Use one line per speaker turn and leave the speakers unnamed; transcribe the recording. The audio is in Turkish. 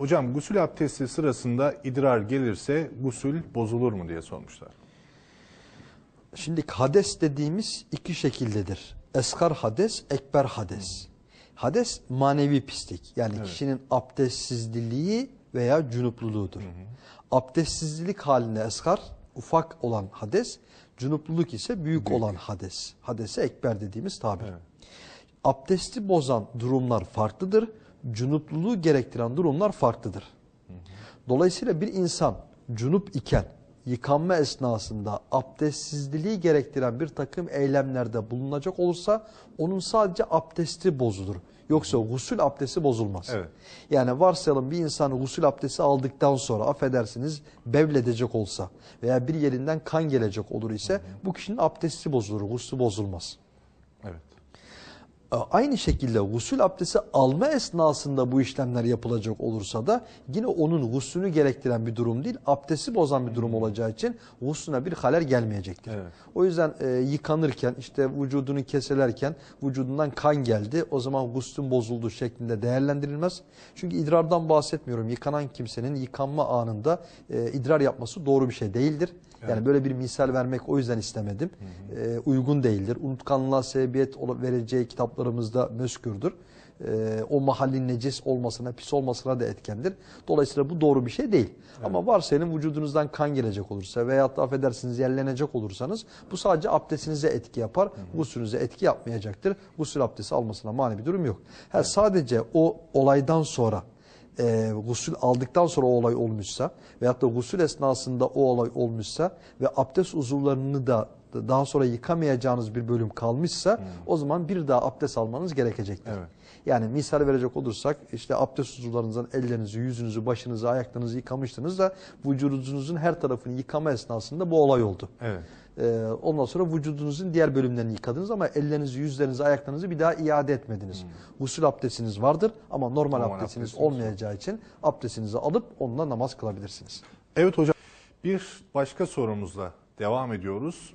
Hocam gusül abdesti sırasında idrar gelirse gusül bozulur mu diye sormuşlar.
Şimdi hades dediğimiz iki şekildedir. Eskar hades, ekber hades. Hades manevi pislik. Yani kişinin abdestsizliği veya cunupluluğudur. Abdestsizlik halinde eskar, ufak olan hades, cunupluluk ise büyük, olan hades. Hadese ekber dediğimiz tabir. Abdesti bozan durumlar farklıdır. Cunupluluğu gerektiren durumlar farklıdır. Dolayısıyla bir insan cunup iken yıkanma esnasında abdestsizliği gerektiren bir takım eylemlerde bulunacak olursa onun sadece abdesti bozulur. Yoksa gusül abdesti bozulmaz.
Evet.
Yani varsayalım bir insan gusül abdesti aldıktan sonra affedersiniz bevledecek olsa veya bir yerinden kan gelecek olur ise bu kişinin abdesti bozulur, guslü bozulmaz.
Evet.
E, Aynı şekilde gusül abdesti alma esnasında bu işlemler yapılacak olursa da yine onun guslünü gerektiren bir durum değil, abdesti bozan bir durum olacağı için guslüne bir halel gelmeyecektir.
Evet.
O yüzden e, yıkanırken işte vücudunu keselerken vücudundan kan geldi o zaman guslün bozulduğu şeklinde değerlendirilmez. Çünkü idrardan bahsetmiyorum. Yıkanan kimsenin yıkanma anında e, idrar yapması doğru bir şey değildir. Yani böyle bir misal vermek o yüzden istemedim. E, uygun değildir. Unutkanlığa sebebiyet vereceği kitaplarımızda meskürdür. E, o mahallin necis olmasına, pis olmasına da etkendir. Dolayısıyla bu doğru bir şey değil. Ama varsayalım vücudunuzdan kan gelecek olursa veyahut da affedersiniz yerlenecek olursanız bu sadece abdestinize etki yapar. Gusülünüze etki yapmayacaktır. Gusül abdesti almasına mani bir durum yok. Ha, Sadece o olaydan sonra e, gusül aldıktan sonra o olay olmuşsa veyahut da gusül esnasında o olay olmuşsa ve abdest uzuvlarını da daha sonra yıkamayacağınız bir bölüm kalmışsa o zaman bir daha abdest almanız gerekecektir.
Evet.
Yani misal verecek olursak işte abdest uzuvlarınızdan ellerinizi, yüzünüzü, başınızı, ayaklarınızı yıkamıştınız da vücudunuzun her tarafını yıkama esnasında bu olay oldu.
Evet.
Ee, ondan sonra vücudunuzun diğer bölümlerini yıkadınız ama ellerinizi, yüzlerinizi, ayaklarınızı bir daha iade etmediniz. Gusül abdestiniz vardır ama normal,
Normal
abdestiniz
abdestiniz
olmayacağı için abdestinizi alıp onunla namaz kılabilirsiniz.
Evet hocam. Bir başka sorumuzla devam ediyoruz.